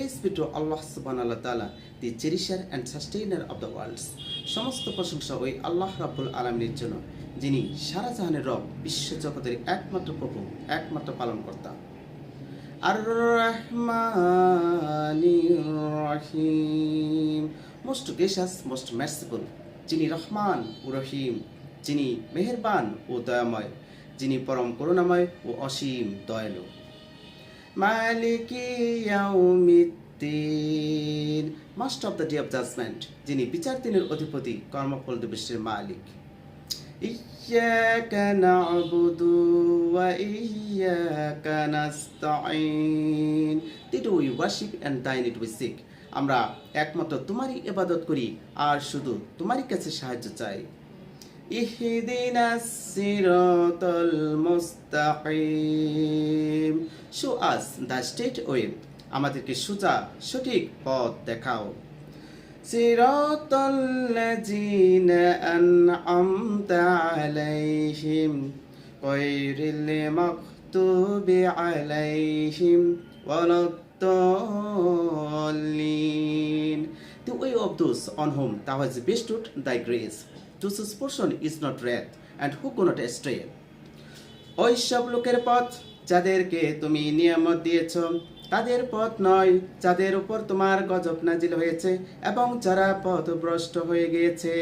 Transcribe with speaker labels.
Speaker 1: Praise be to Allah subhanahu wa ta'ala, the cherisher and sustainer of the. সমস্ত প্রশংসা ওই আল্লাহ রাব্বুল আলমীর জন্য যিনি সারা জাহানের রব বিশ্ব জগতের একমাত্র প্রভু একমাত্র পালনকর্তা। আর রহিম মোস্ট গ্রেসাস মোস্ট মার্সিফুল যিনি রহমান ও রহিম যিনি মেহেরবান ও দয়াময় যিনি পরম করুণাময় ও অসীম দয়ালু। মালিকি ইয়াউমিদ্দিন master of the day of judgment যিনি বিচার দিনের অধিপতি কর্মফল দিবসের মালিক إياك نعبد وإياك نستعين Did we worship and thine it we seek আমরা একমাত্র তোমারই ইবাদত করি আর শুধু তোমারই কাছে সাহায্য চাই ইহদিনা সিরাতাল মুস্তাকিম show us the straight way আমাদেরকে সুজা সঠিক পথ দেখাও সিরাতাল লাযিনা আনআমতা আলাইহিম গায়রিল মাগদুবি আলাইহিম ওয়ালাদ-দাল্লিন The of of on whom whom thou hast bestowed thy grace. Whose portion is not wrath, and who go not astray. ওই সব লোকের পথ যাদেরকে তুমি নিয়ামত দিয়েছ তাদের পথ নয় যাদের উপর তোমার গজব নাজিল হয়েছে এবং যারা পথ ভ্রষ্ট হয়ে গিয়েছে